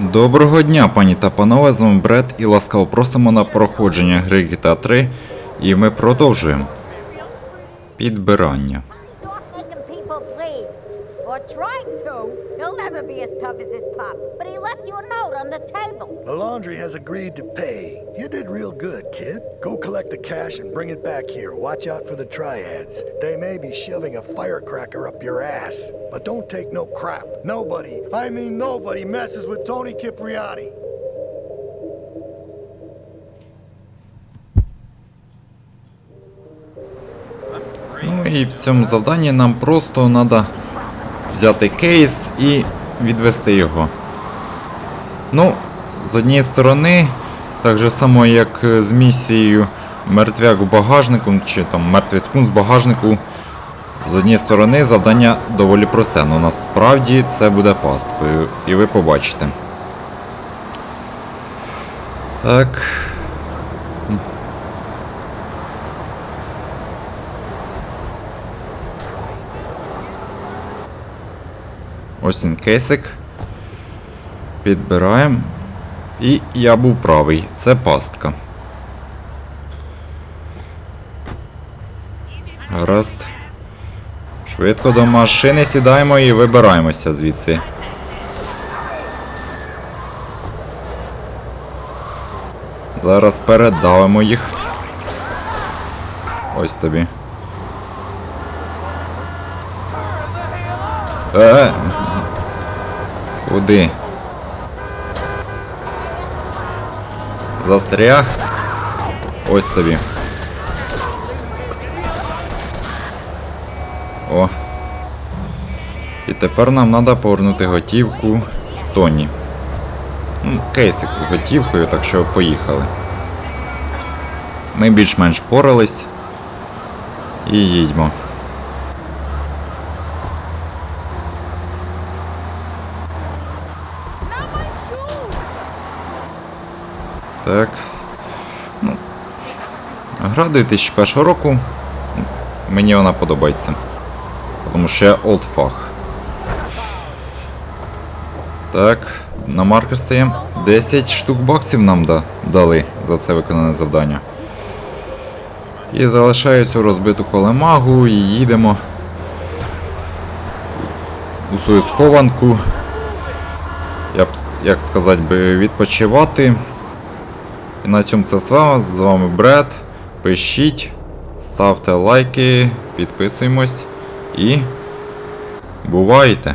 Доброго дня, пані та панове, з вами Бред і ласкаво просимо на проходження гри GTA 3 і ми продовжуємо. Підбирання. Or trying to. He'll never be as tough as his pop. But he left you a note on the table. The laundry has agreed to pay. You did real good, kid. Go collect the cash and bring it back here. Watch out for the triads. They may be shoving a firecracker up your ass. But don't take no crap. Nobody, I mean nobody, messes with Tony Cipriani. І в цьому завданні нам просто треба взяти кейс і відвести його. Ну, з однієї сторони, так же само, як е, з місією мертвяк у багажнику, чи там мертвий скун з багажнику. З однієї сторони завдання доволі просте, але насправді це буде пасткою, і ви побачите. Так. Ось він кейсик. Підбираємо. І я був правий. Це пастка. Гаразд. Швидко до машини сідаємо і вибираємося звідси. Зараз передавимо їх. Ось тобі. Е. Куди? Застряг. Ось тобі. О. І тепер нам треба повернути готівку Тоні. Ну, Кейсик з готівкою, так що поїхали. Ми більш-менш порались. І їдьмо. Так. Ну, гра 2001 року. Мені вона подобається. Тому що я олдфаг. Так, на маркер стаємо. 10 штук баксів нам да, дали за це виконане завдання. І залишаю цю розбиту колемагу і їдемо у свою схованку. Я б, як сказати би, відпочивати. І на цьому це все. З вами Бред. Пишіть, ставте лайки, підписуємось і бувайте!